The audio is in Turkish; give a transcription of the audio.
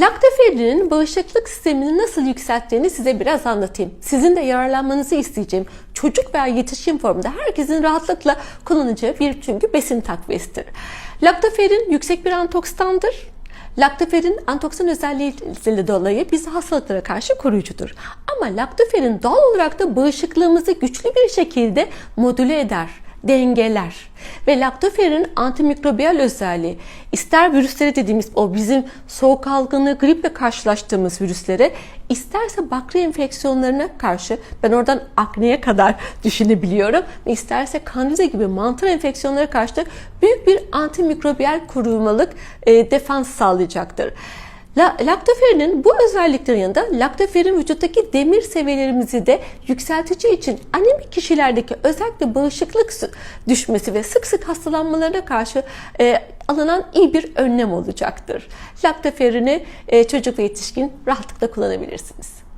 Laktoferinin bağışıklık sistemini nasıl yükselttiğini size biraz anlatayım. Sizin de yararlanmanızı isteyeceğim. Çocuk veya yetişkin formunda herkesin rahatlıkla kullanacağı bir çünkü besin takviyesidir. Laktoferin yüksek bir antioksidandır. Laktoferin antioksidan özelliğiyle dolayı bizi hastalıklara karşı koruyucudur. Ama laktoferin doğal olarak da bağışıklığımızı güçlü bir şekilde modüle eder dengeler ve laktoferin antimikrobiyal özelliği ister virüsleri dediğimiz o bizim soğuk algını griple karşılaştığımız virüslere isterse bakteri enfeksiyonlarına karşı ben oradan akneye kadar düşünebiliyorum ve isterse kandida gibi mantar enfeksiyonlara karşı da büyük bir antimikrobiyal korumalık e, defans sağlayacaktır. La, laktoferinin bu özelliklerin yanında laktoferin vücuttaki demir seviyelerimizi de yükseltici için anemik kişilerdeki özellikle bağışıklık düşmesi ve sık sık hastalanmalarına karşı e, alınan iyi bir önlem olacaktır. Laktoferini e, çocuk ve yetişkin rahatlıkla kullanabilirsiniz.